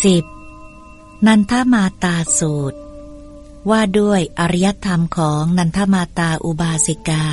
10. นันทมาตาสูตร ว่าด้วยอริยธรรมของนันทมาตาอุบาสิกา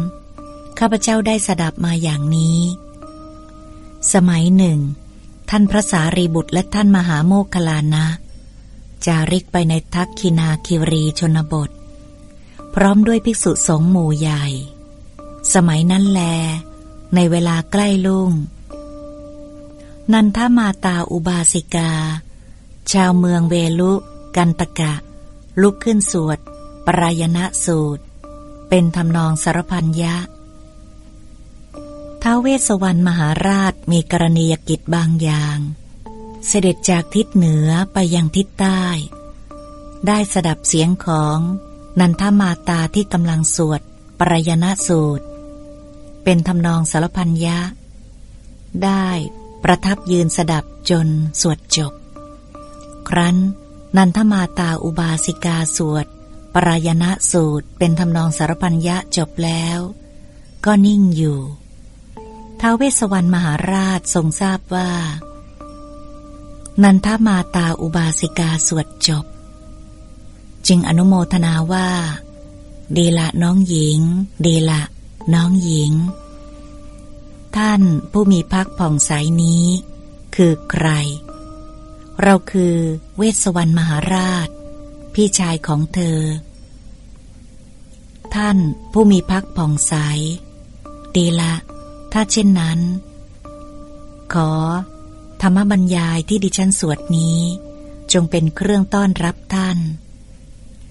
53. ข้าพเจ้าได้สดับมาอย่างนี้ สมัยหนึ่ง ท่านพระสารีบุตรและท่านมหาโมคคลานะ จาริกไปในทักคินาคิรีชนบท พร้อมด้วยภิกษุสงฆ์หมู่ใหญ่ สมัยนั้นแล ในเวลาใกล้ลุ่ง นันทมาตาอุบาสิกา ชาวเมืองเวลุ กันตกะ ลุกขึ้นสวด ปรายณะสูตร เป็นทำนองสารพันยะท้าเวสวรรณมหาราชมีกรณียกิจบางอย่าง เสด็จจากทิศเหนือไปยังทิศใต้ ได้สดับเสียงของนันทมาตาที่กำลังสวด ปรายณะสูตร เป็นทำนองสารพันยะ ได้ ประทับยืนสดับจนสวดจบ ครั้น นันทมาตาอุบาสิกาสวด ปรายณะสูตรเป็นทำนองสารพันยะจบแล้ว ก็นิ่งอยู่ท้าวเวสสวรรณมหาราชทรงทราบว่า นันทมาตาอุบาสิกาสวดจบ จึงอนุโมทนาว่า ดีละน้องหญิง ดีละน้องหญิง ท่านผู้มีพักผ่องใสนี้ คือใคร เราคือเวสวรรณมหาราช พี่ชายของเธอ ท่านผู้มีพักผ่องใส ดีละ ถ้าเช่นนั้น ขอ ธรรมบรรยายที่ดิฉันสวดนี้ จงเป็นเครื่องต้อนรับท่าน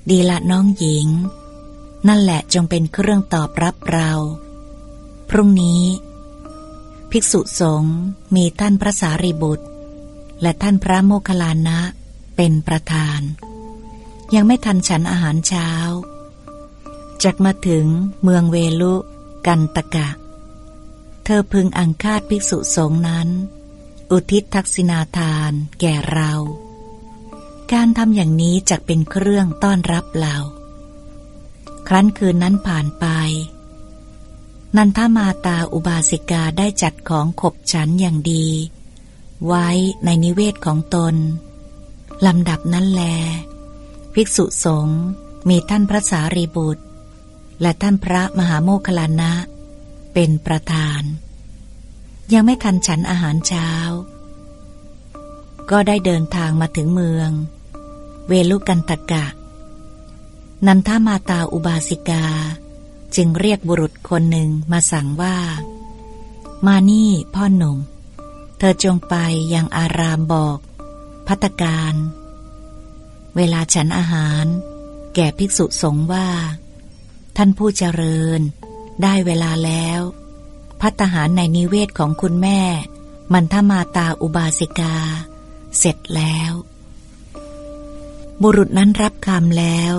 ดีละน้องหญิง นั่นแหละจงเป็นเครื่องตอบรับเรา พรุ่งนี้ ภิกษุสงฆ์มีท่านพระสารีบุตร และท่านพระโมคคัลลานะเป็นประธาน ยังไม่ทันฉันอาหารเช้าจากมาถึงเมืองเวลุกันตะกะ เธอพึงอังคาดภิกษุสงฆ์นั้น อุทิศทักษิณาทานแก่เรา การทำอย่างนี้จะเป็นเครื่องต้อนรับเรา ครั้นคืนนั้นผ่านไป นันทมาตาอุบาสิกาได้จัดของขบฉันอย่างดี ไว้ในนิเวศของตนลำดับนั้นแล ภิกษุสงฆ์มีท่านพระสารีบุตร และท่านพระมหาโมคลานะ เป็นประธาน ยังไม่ทันฉันอาหารเช้า ก็ได้เดินทางมาถึงเมือง เวลุกันตะกะ นันทามาตาอุบาสิกา จึงเรียกบุรุษคนหนึ่งมาสั่งว่า มานี่พ่อหนุ่ม เธอจงไปยังอารามบอกพัตการ เวลาฉันอาหาร แก่ภิกษุสงฆ์ว่า ท่านผู้เจริญ ได้เวลาแล้ว พัตหารในนิเวศของคุณแม่ มันทมาตาอุบาสิกา เสร็จแล้ว บุรุษนั้นรับคำแล้ว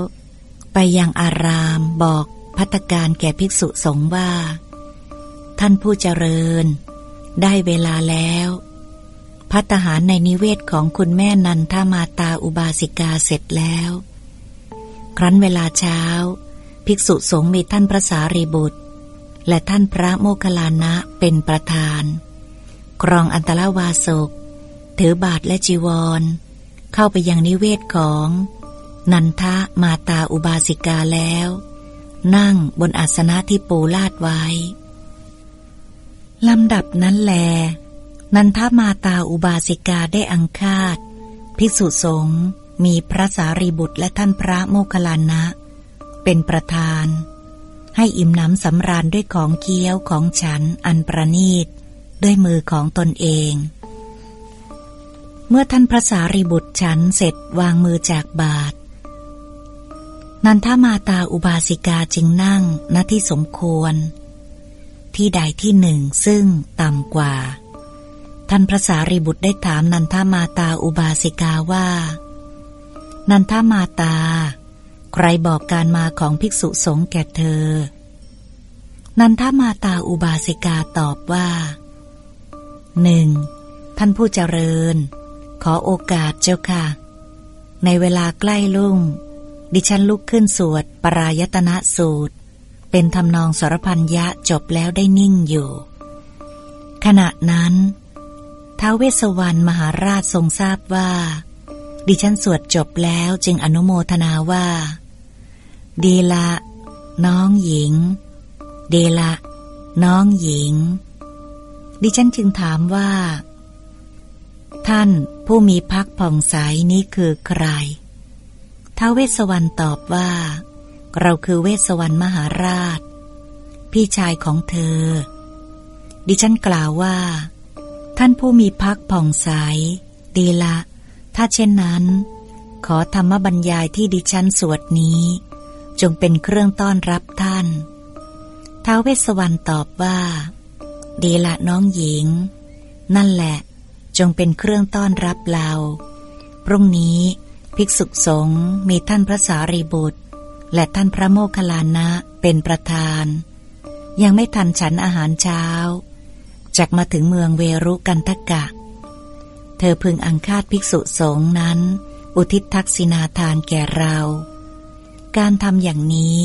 ไปยังอารามบอก พัตการแก่ภิกษุสงฆ์ว่า ท่านผู้เจริญ ได้เวลาแล้วพัตหารในนิเวศของคุณแม่นันทมาตาอุบาสิกาเสร็จแล้ว ครั้นเวลาเช้า ภิกษุสงฆ์มีท่านพระสารีบุตร และท่านพระโมคคัลลานะเป็นประธาน ครองอันตรวาสก ถือบาทและจีวร เข้าไปยังนิเวศของ นันทะมาตาอุบาสิกาแล้ว นั่งบนอาสนะที่ปูลาดไว้ลำดับนั้นแล นันทมาตาอุบาสิกาได้อังคาด ภิกษุสงฆ์มีพระสารีบุตรและท่านพระโมคคัลลานะ เป็นประธาน ให้อิ่มน้ำสำราญด้วยของเคี้ยวของฉันอันประนีต ด้วยมือของตนเอง เมื่อท่านพระสารีบุตรฉันเสร็จวางมือจากบาท นันทมาตาอุบาสิกาจึงนั่งณที่สมควร ที่ใดที่หนึ่งซึ่งต่ำกว่า ท่านพระสารีบุตรได้ถามนันทมาตาอุบาสิกาว่า นันทมาตา ใครบอกการมาของภิกษุสงฆ์แก่เธอ นันทมาตาอุบาสิกาตอบว่าหนึ่งท่านผู้เจริญ ขอโอกาสเจ้าค่ะ ในเวลาใกล้ลุ่ง ดิฉันลุกขึ้นสวดปรายตนะสูตร เป็นทำนองสรพันยะจบแล้วได้นิ่งอยู่ ขณะนั้นท้าวเวสสวรรณมหาราชทรงทราบว่า ดิฉันสวดจบแล้วจึงอนุโมทนาว่า ดีละ น้องหญิงดีละ น้องหญิง ดิฉันจึงถามว่า ท่านผู้มีพักผ่องใสนี้คือใคร ท้าวเวสวรรณตอบว่า เราคือเวสวรรณมหาราช พี่ชายของเธอ ดิฉันกล่าวว่า ท่านผู้มีพักผ่องใส ดีละ ถ้าเช่นนั้น ขอธรรมบรรยายที่ดิฉันสวดนี้ จงเป็นเครื่องต้อนรับท่านท้าวเวสสวรรณตอบว่า ดีละน้องหญิง นั่นแหละ จงเป็นเครื่องต้อนรับเรา พรุ่งนี้ ภิกษุสงฆ์มีท่านพระสารีบุตร และท่านพระโมคคัลลานะเป็นประธาน ยังไม่ทันฉันอาหารเช้าจากมาถึงเมืองเวรุกันทกะ เธอพึงอังคาดภิกษุสงฆ์นั้น อุทิศทักษิณาทานแก่เรา การทำอย่างนี้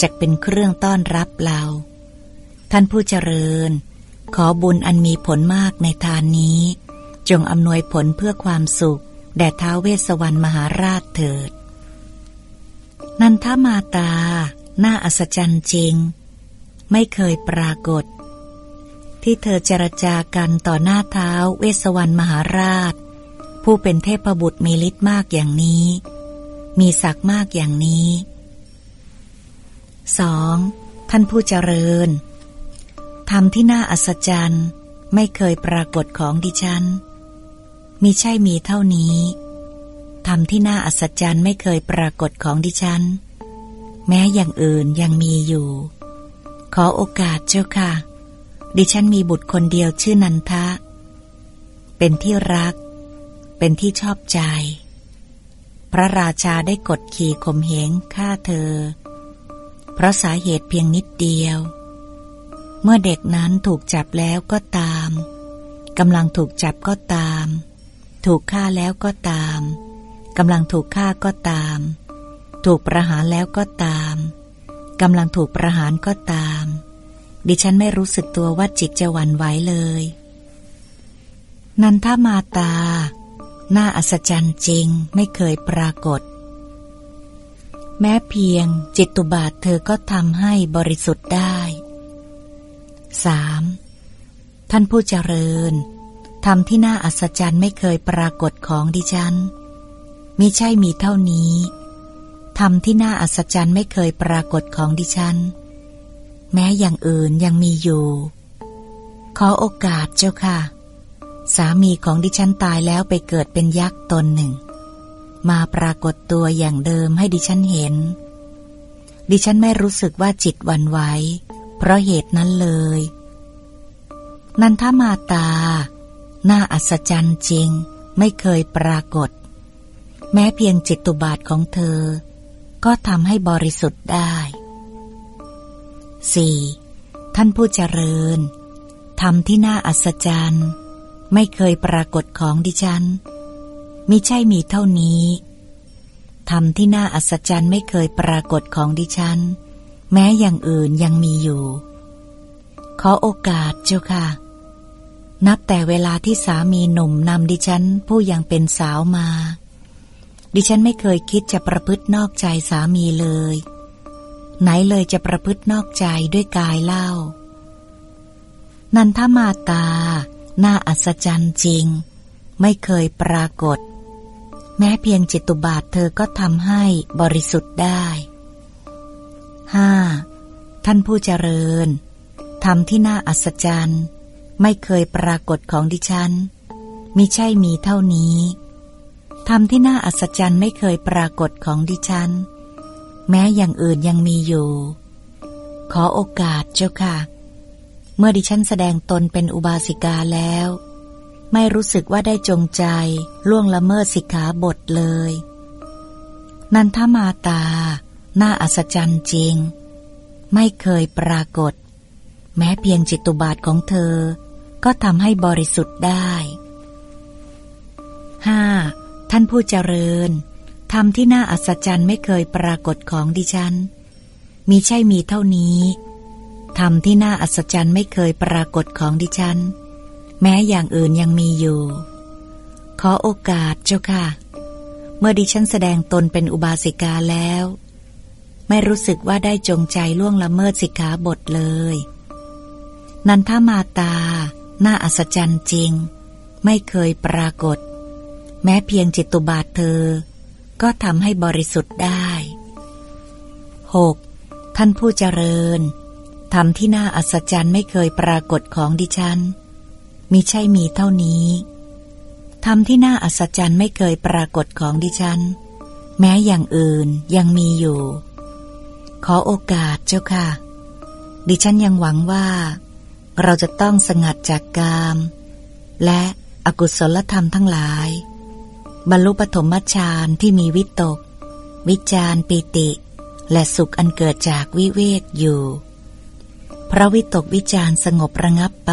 จะเป็นเครื่องต้อนรับเรา ท่านผู้เจริญ ขอบุญอันมีผลมากในทานนี้ จงอำนวยผลเพื่อความสุข แด่ท้าวเวสวรรณมหาราชเถิด นันทมาตา น่าอัศจรรย์จริง ไม่เคยปรากฏ ที่เธอเจรจากันต่อหน้าเท้าเวสวรรณมหาราช ผู้เป็นเทพบุตรมีฤทธิ์มากอย่างนี้ มีศักดิ์มากอย่างนี้สองท่านผู้เจริญธรรมที่น่าอัศจรรย์ไม่เคยปรากฏของดิฉัน มิใช่มีเท่านี้ธรรมที่น่าอัศจรรย์ไม่เคยปรากฏของดิฉัน แม้อย่างอื่นยังมีอยู่ ขอโอกาสเจ้าค่ะ ดิฉันมีบุตรคนเดียวชื่อนันทะ เป็นที่รัก เป็นที่ชอบใจ พระราชาได้กดขี่ข่มเหงฆ่าเธอ เพราะสาเหตุเพียงนิดเดียว เมื่อเด็กนั้นถูกจับแล้วก็ตามกำลังถูกจับก็ตาม ถูกฆ่าแล้วก็ตามกำลังถูกฆ่าก็ตาม ถูกประหารแล้วก็ตามกำลังถูกประหารก็ตาม ดิฉันไม่รู้สึกตัวว่าจิตจะหวั่นไหวเลย นันทามาตา น่าอัศจรรย์จริงไม่เคยปรากฏ แม้เพียงจิตตุบาทเธอก็ทำให้บริสุทธิ์ได้ 3. ท่านผู้เจริญ ธรรมที่น่าอัศจรรย์ไม่เคยปรากฏของดิฉันมิใช่มีเท่านี้ธรรมที่น่าอัศจรรย์ไม่เคยปรากฏของดิฉัน แม้อย่างอื่นยังมีอยู่ ขอโอกาสเจ้าค่ะ สามีของดิฉันตายแล้วไปเกิดเป็นยักษ์ตนหนึ่ง มาปรากฏตัวอย่างเดิมให้ดิฉันเห็น ดิฉันไม่รู้สึกว่าจิตวันไหวเพราะเหตุนั้นเลย นันทมาตา น่าอัศจรรย์จริง ไม่เคยปรากฏ แม้เพียงจิตตุบาทของเธอ ก็ทำให้บริสุทธิ์ได้ 4. ท่านผู้เจริญธรรมที่น่าอัศจรรย์ ไม่เคยปรากฏของดิฉันมิใช่มีเท่านี้ธรรมที่น่าอัศจรรย์ไม่เคยปรากฏของดิฉัน แม้อย่างอื่นยังมีอยู่ ขอโอกาสเจ้าค่ะ นับแต่เวลาที่สามีหนุ่มนำดิฉันผู้ยังเป็นสาวมา ดิฉันไม่เคยคิดจะประพฤตินอกใจสามีเลย ไหนเลยจะประพฤตินอกใจด้วยกายเล่า นันทมาตา น่าอัศจรรย์จริง ไม่เคยปรากฏ แม้เพียงจิตุบาทเธอก็ทำให้บริสุทธิ์ได้ห้าท่านผู้เจริญทำที่น่าอัศจรรย์ ไม่เคยปรากฏของดิฉันมิใช่มีเท่านี้ธรรมที่น่าอัศจรรย์ไม่เคยปรากฏของดิฉัน แม้อย่างอื่นยังมีอยู่ ขอโอกาสเจ้าค่ะ เมื่อดิฉันแสดงตนเป็นอุบาสิกาแล้ว ไม่รู้สึกว่าได้จงใจล่วงละเมิดสิกขาบทเลย นันทมาตา น่าอัศจรรย์จริง ไม่เคยปรากฏ แม้เพียงจิตตุบาทของเธอ ก็ทำให้บริสุทธิ์ได้ 5. ท่านผู้เจริญธรรมที่น่าอัศจรรย์ไม่เคยปรากฏของดิฉัน มีใช่มีเท่านี้ธรรมที่น่าอัศจรรย์ไม่เคยปรากฏของดิฉัน แม้อย่างอื่นยังมีอยู่ ขอโอกาสเจ้าค่ะ เมื่อดิฉันแสดงตนเป็นอุบาสิกาแล้ว ไม่รู้สึกว่าได้จงใจล่วงละเมิดสิกขาบทเลย นันทามาตา น่าอัศจรรย์จริง ไม่เคยปรากฏ แม้เพียงจิตตุบาทเธอ ก็ทำให้บริสุทธิ์ได้ 6. ท่านผู้เจริญธรรมที่น่าอัศจรรย์ไม่เคยปรากฏของดิฉัน มิใช่มีเท่านี้ธรรมที่น่าอัศจรรย์ไม่เคยปรากฏของดิฉัน แม้อย่างอื่นยังมีอยู่ ขอโอกาสเจ้าค่ะ ดิฉันยังหวังว่า เราจะต้องสงัดจากกาม และอกุศลธรรมทั้งหลาย บรรลุปฐมฌานที่มีวิตก วิจารปิติ และสุขอันเกิดจากวิเวกอยู่ พระวิตกวิจารสงบระงับไป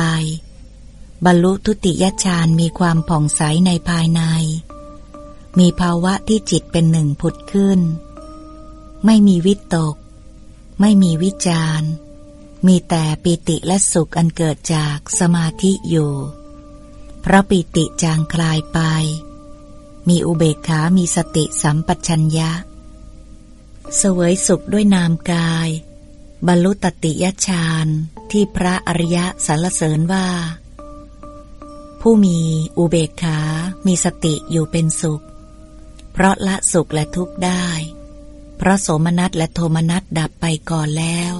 บรรลุทุติยฌานมีความผ่องใสในภายใน มีภาวะที่จิตเป็นหนึ่งผุดขึ้น ไม่มีวิตก ไม่มีวิจาร มีแต่ปิติและสุขอันเกิดจากสมาธิอยู่ เพราะปิติจางคลายไป มีอุเบกขา มีสติสัมปชัญญะ เสวยสุขด้วยนามกาย บรรลุตติยฌานที่พระอริยะสรรเสริญว่า ผู้มีอุเบกขา มีสติอยู่เป็นสุข เพราะละสุขและทุกข์ได้ เพราะโสมนัสและโทมนัสดับไปก่อนแล้ว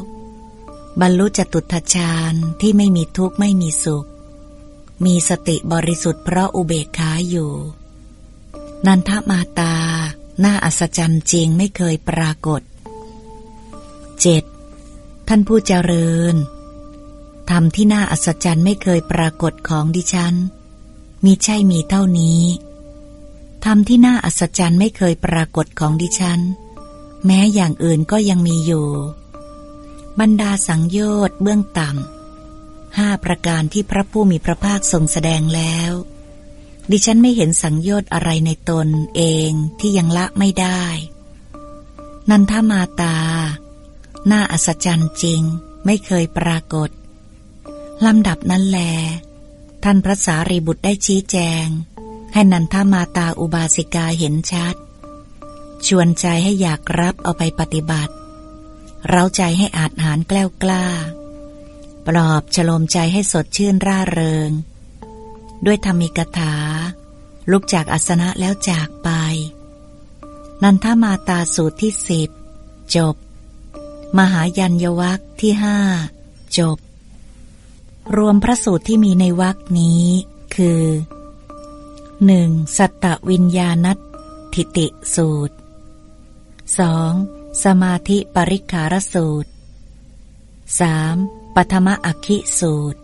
บรรลุจตุตฌานที่ไม่มีทุกข์ไม่มีสุข มีสติบริสุทธิ์เพราะอุเบกขาอยู่ นันทมาตา น่าอัศจรรย์จริงไม่เคยปรากฏ 7. ท่านผู้เจริญธรรมที่น่าอัศจรรย์ไม่เคยปรากฏของดิฉัน มีใช่มีเท่านี้ธรรมที่น่าอัศจรรย์ไม่เคยปรากฏของดิฉัน แม้อย่างอื่นก็ยังมีอยู่ บรรดาสังโยชน์เบื้องต่ำห้าประการที่พระผู้มีพระภาคทรงแสดงแล้ว ดิฉันไม่เห็นสังโยชน์อะไรในตนเองที่ยังละไม่ได้ นันทมาตา น่าอัศจรรย์จริงไม่เคยปรากฏ ลำดับนั้นแล ท่านพระสารีบุตรได้ชี้แจง ให้นันทมาตาอุบาสิกาเห็นชัด ชวนใจให้อยากรับเอาไปปฏิบัติ เราใจให้อาจหารแกล้วกล้า ปลอบฉลมใจให้สดชื่นร่าเริง ด้วยธรรมิกถา ลุกจากอาสนะแล้วจากไป นันทมาตาสูตรที่สิบจบ มหายัญญวัคที่ห้าจบ รวมพระสูตรที่มีในวักนี้ คือ 1. สัตตวิญญาณัตทิติสูตร 2. สมาธิปริขารสูตร 3. ปฐมอักขิสูตร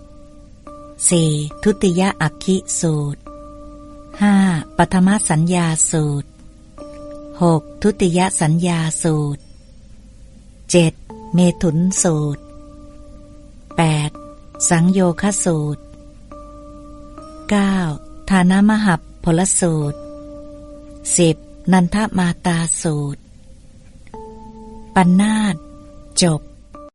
4. ทุติยอักขิสูตร 5. ปฐมสัญญาสูตร 6. ทุติยสัญญาสูตร 7. เมถุนสูตร 8. สังโยคสูตร 9. ฐานมหับพลสูตร 10. นันทมาตาสูตร ปัญนาตจบ